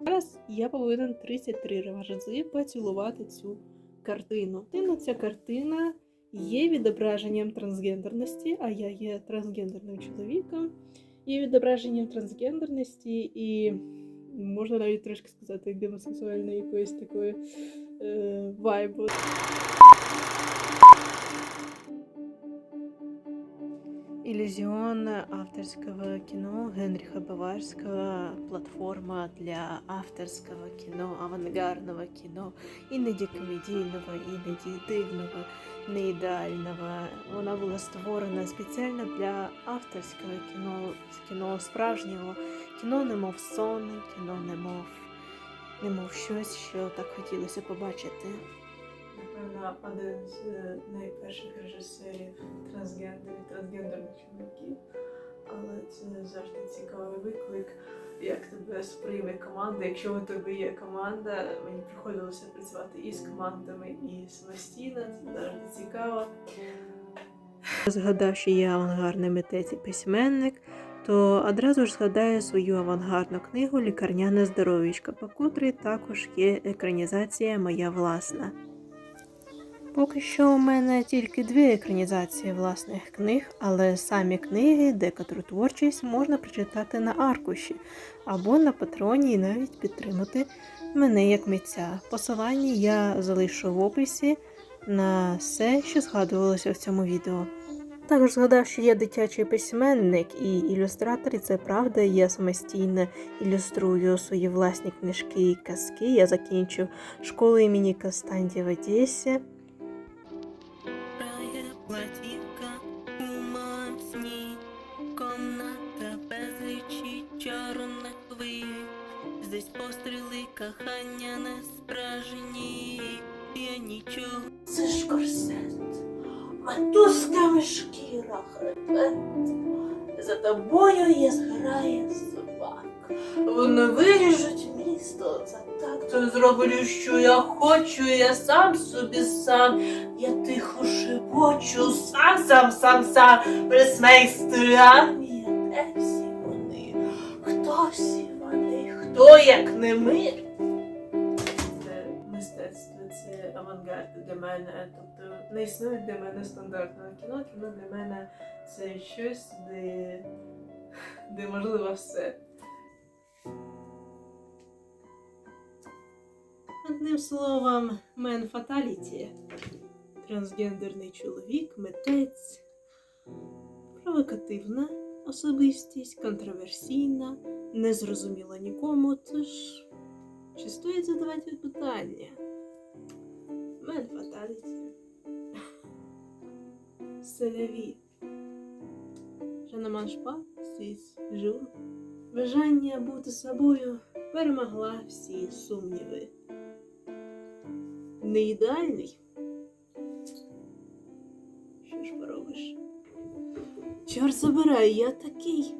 Зараз я повинен 33 рази поцілувати цю картину. Ця картина є відображенням трансгендерності, а я є трансгендерним чоловіком, є відображенням трансгендерності і можна навіть трошки сказати гомосексуальної якоїсь такої е, вайбу. Иллюзион авторского кино Генриха Баварского, платформа для авторского кино, авангардного кино, іноді комедійного, іноді дивного, не ідеального. Вона була створена спеціально для авторського кіно, кіно справжнього, кіно немов сон, кіно немов, немов щось, що так хотілося побачити. Напевно, один з е, найперших режисерів трансгендерів, трансгендерних чоловіків. Але це завжди цікавий виклик, як тебе сприйме команда. Якщо у тебе є команда, мені приходилося працювати і з командами, і самостійно. Це завжди цікаво. Згадав, що я авангардний митець і письменник, то одразу ж згадаю свою авангардну книгу Лікарняне здоров'ячко, по котрій також є екранізація моя власна. Поки що у мене тільки дві екранізації власних книг, але самі книги, декотру творчість можна прочитати на аркуші або на патроні і навіть підтримати мене як митця. Посилання я залишу в описі на все, що згадувалося в цьому відео. Також згадав, що я дитячий письменник і ілюстратор, і це правда. Я самостійно ілюструю свої власні книжки і казки. Я закінчив школу імені Костанді в Одесі. Здесь постріли кохання не справжні, я нічого. Це ж корсет, матузками шкіра хребет, за тобою є зграє собак. Вони виріжуть місто за так, то зроблю, що я хочу, я сам собі сам, я тихо шепочу, сам, сам, сам, сам, армія, де всі вони, хто як не ми? Це мистецтво, це авангард для мене. Тобто не існує для мене стандартного кіно. Кіно для мене це щось, де, де можливо все. Одним словом, мен фаталіті. Трансгендерний чоловік, митець, провокативна особистість, контроверсійна, незрозуміла нікому. Тож, чи стоїть задавати питання? Мен фаталіті. Селяві. Mange pas six jours. Бажання бути собою перемогла всі сумніви. Не ідеальний. Що ж поробиш? Чорт забирай, я такий.